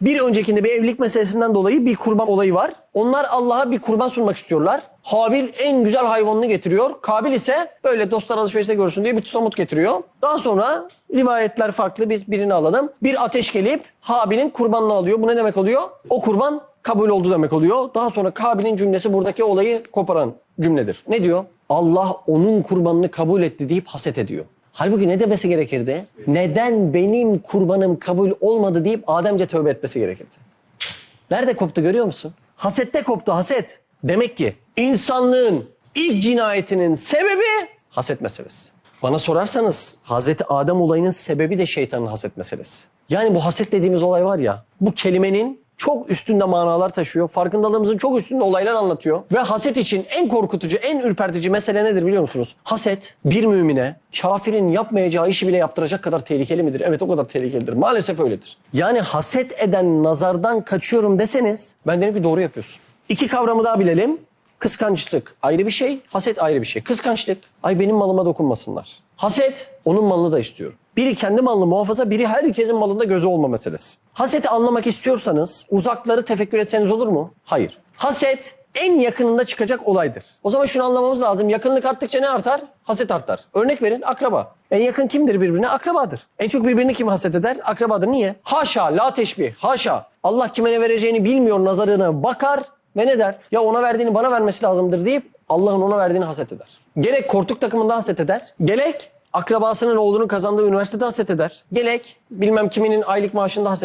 Bir öncekinde bir evlilik meselesinden dolayı bir kurban olayı var. Onlar Allah'a bir kurban sunmak istiyorlar. Habil en güzel hayvanını getiriyor. Kabil ise böyle dostlar alışverişte görsün diye bir tutamut getiriyor. Daha sonra rivayetler farklı. Biz birini alalım. Bir ateş gelip Habil'in kurbanını alıyor. Bu ne demek oluyor? O kurban kabul oldu demek oluyor. Daha sonra Kabil'in cümlesi buradaki olayı koparan cümledir. Ne diyor? Allah onun kurbanını kabul etti deyip haset ediyor. Halbuki ne demesi gerekirdi? Neden benim kurbanım kabul olmadı deyip Ademce tövbe etmesi gerekirdi. Nerede koptu görüyor musun? Hasette koptu haset. Demek ki insanlığın ilk cinayetinin sebebi haset meselesi. Bana sorarsanız Hazreti Adem olayının sebebi de şeytanın haset meselesi. Yani bu haset dediğimiz olay var ya bu kelimenin çok üstünde manalar taşıyor. Farkındalığımızın çok üstünde olaylar anlatıyor. Ve haset için en korkutucu, en ürpertici mesele nedir biliyor musunuz? Haset bir mümine kafirin yapmayacağı işi bile yaptıracak kadar tehlikeli midir? Evet o kadar tehlikelidir. Maalesef öyledir. Yani haset eden nazardan kaçıyorum deseniz ben derim ki doğru yapıyorsun. İki kavramı daha bilelim. Kıskançlık ayrı bir şey, haset ayrı bir şey. Kıskançlık, ay benim malıma dokunmasınlar. Haset, onun malını da istiyorum. Biri kendi malını muhafaza, biri herkesin malında gözü olma meselesi. Haseti anlamak istiyorsanız uzakları tefekkür etseniz olur mu? Hayır. Haset en yakınında çıkacak olaydır. O zaman şunu anlamamız lazım. Yakınlık arttıkça ne artar? Haset artar. Örnek verin akraba. En yakın kimdir birbirine? Akrabadır. En çok birbirini kim haset eder? Akrabadır. Niye? Haşa, la teşbih, haşa. Allah kime ne vereceğini bilmiyor nazarına bakar ve ne der? Ya ona verdiğini bana vermesi lazımdır deyip Allah'ın ona verdiğini haset eder. Gerek kortuk takımında haset eder. Gerek akrabasının oğlunun kazandığı üniversitede haset eder. Gerek bilmem kiminin aylık maaşında haset